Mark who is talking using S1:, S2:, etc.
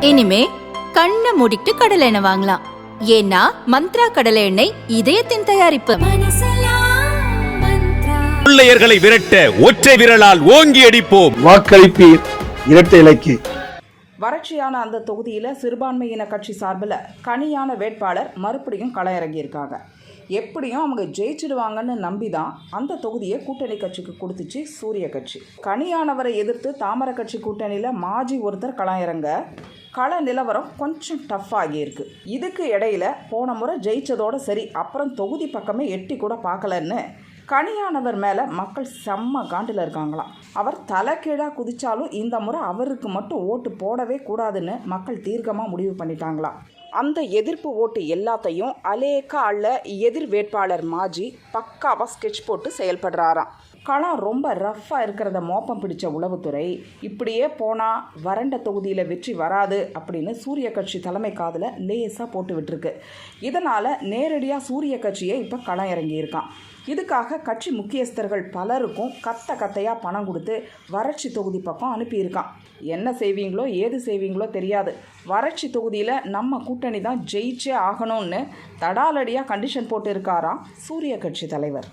S1: இனிமே கண்ணை மூடிட்டு கடலை எண்ணெய் வாங்கலாம். ஏன்னா மந்த்ரா கடலை எண்ணெய் இதயத்தின் தயாரிப்பு.
S2: கொள்ளையர்களை விரட்ட ஒற்றை விரலால் ஓங்கி அடிப்போம்.
S3: வாக்களிப்பீர். இரட்டை இலைக்கு.
S4: வறட்சியான அந்த தொகுதியில் சிறுபான்மையின கட்சி சார்பில் கனியான வேட்பாளர் மறுபடியும் களமிறங்கியிருக்காங்க. எப்படியும் அவங்க ஜெயிச்சிடுவாங்கன்னு நம்பி தான் அந்த தொகுதியை கூட்டணி கட்சிக்கு கொடுத்துச்சு சூரிய கட்சி. கனியானவரை எதிர்த்து தாமரை கட்சி கூட்டணியில் மாஜி ஒருத்தர் களமிறங்க கள நிலவரம் கொஞ்சம் டஃப் ஆகியிருக்கு. இதுக்கு இடையில போன முறை ஜெயிச்சதோட சரி அப்புறம் தொகுதி பக்கமே எட்டி கூட பார்க்கலன்னு கனியானவர் மேலே மக்கள் செம்ம காண்டில் இருக்காங்களாம். அவர் தலைக்கீழாக குதிச்சாலும் இந்த முறை அவருக்கு மட்டும் ஓட்டு போடவே கூடாதுன்னு மக்கள் தீர்க்கமாக முடிவு பண்ணிட்டாங்களாம். அந்த எதிர்ப்பு ஓட்டு எல்லாத்தையும் அலேக்கா அள்ள எதிர் வேட்பாளர் மாஜி பக்காவாக ஸ்கெட்ச் போட்டு செயல்படுறாராம். களம் ரொம்ப ரஃப்பாக இருக்கிறத மோப்பம் பிடிச்ச உளவுத்துறை இப்படியே போனால் வறண்ட தொகுதியில் வெற்றி வராது அப்படின்னு சூரிய கட்சி தலைமை காதில் லேசாக போட்டு விட்டுருக்கு. இதனால் நேரடியாக சூரிய கட்சியை இப்போ களம் இறங்கியிருக்கான். இதுக்காக கட்சி முக்கியஸ்தர்கள் பலருக்கும் கத்த கத்தையாக பணம் கொடுத்து வறட்சி தொகுதி பக்கம் அனுப்பியிருக்கான். என்ன செய்வீங்களோ ஏது செய்வீங்களோ தெரியாது. வறட்சி தொகுதியில் நம்ம கூட்டணி தான் ஜெயிச்சே ஆகணும்னு தடாலடியாக கண்டிஷன் போட்டு இருக்காராம் சூரிய கட்சி தலைவர்.